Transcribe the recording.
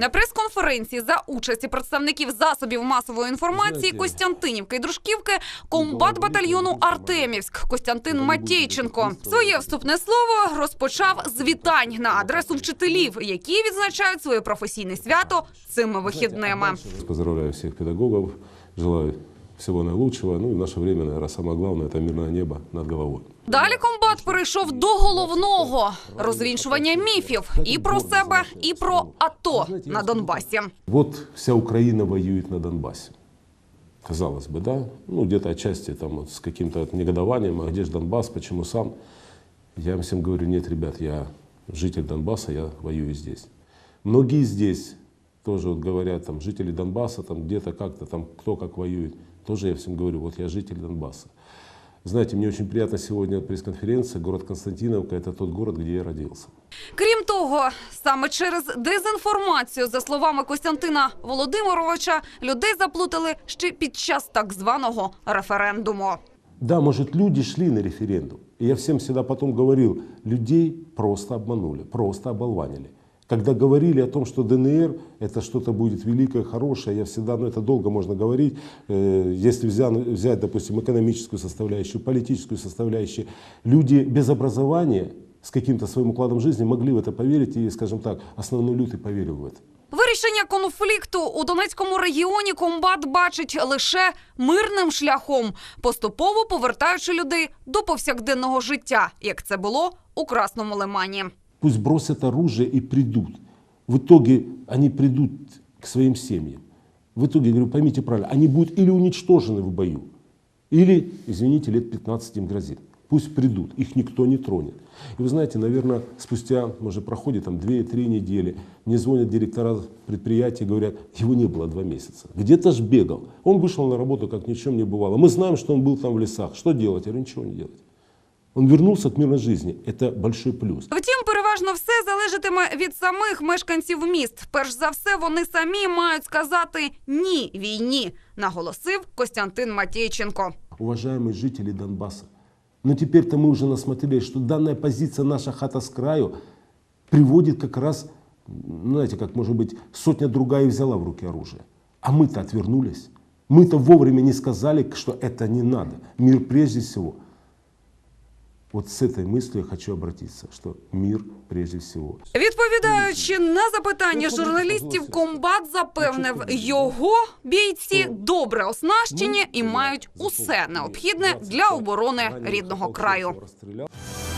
На прес-конференції за участі представників засобів масової інформації Костянтинівки і Дружківки комбат батальйону Артемівськ. Костянтин Матєйченко своє вступне слово розпочав з вітань на адресу вчителів, які відзначають своє професійне свято цими вихідними. Поздравляю всіх педагогов, желаю всего наилучшего. Ну и в наше время, наверное, самое главное – это мирное небо над головой. Далі комбат перейшов до головного розвінчування міфів і про себе, і про АТО на Донбасі. Вот вся Украина воюет на Донбассе. Казалось бы, да? Ну, где-то отчасти там вот с каким-то вот негодованием, а где же Донбасс, почему сам? Я им всем говорю, нет, ребят, я житель Донбасса, я воюю здесь. Многие здесь тоже вот говорят, там, жители Донбасса, там, где-то как-то, там, кто как воюет. Тоже я всем говорю, вот я житель Донбасса. Знаете, мне очень приятно сегодня пресс-конференция. Город Константиновка – это тот город, где я родился. Крім того, саме через дезінформацію, за словами Костянтина Володимировича, людей заплутали ще під час так званого референдуму. Да, может, люди шли на референдум. И я всем всегда потом говорил, людей просто обманули, просто оболванили. Когда говорили о том, что ДНР это что-то будет великое, хорошее, я всегда, ну это долго можно говорить, э, если взять, взять, допустим, экономическую составляющую, политическую составляющую, люди без образования с каким-то своим укладом жизни могли в это поверить, и, скажем так, основной люд и поверил в это. Вирішення конфлікту у Донецькому регіоні комбат бачить лише мирним шляхом, поступово повертаючи людей до повсякденного життя, як це було у Красному Лимані. Пусть бросят оружие и придут. В итоге они придут к своим семьям. В итоге, говорю, поймите правильно, они будут или уничтожены в бою, или, извините, лет 15 им грозит. Пусть придут, их никто не тронет. И вы знаете, наверное, спустя, может, проходит там 2-3 недели, мне звонят директора предприятия, говорят, его не было два месяца. Где-то ж бегал. Он вышел на работу, как ни в чем не бывало. Мы знаем, что он был там в лесах. Что делать? Я говорю, ничего не делать. Он вернулся к мирной жизни. Это большой плюс. Втім, переважно все залежатиме від самих мешканців міст. Перш за все, вони самі мають сказати ні війні, наголосив Костянтин Матєйченко. уважаемые жители Донбасса. Но теперь-то мы уже насмотрелись, что данная позиция наша хата с краю приводит как раз, ну, знаете, как может быть, сотня другая взяла в руки оружие. А мы-то отвернулись. Мы-то вовремя не сказали, что это не надо. Мир прежде всего. Вот з этой мислю я хочу обратитися, що мир прежде всього. Відповідаючи на запитання журналістів, комбат запевнив, його бійці добре оснащені і мають усе необхідне для оборони рідного краю.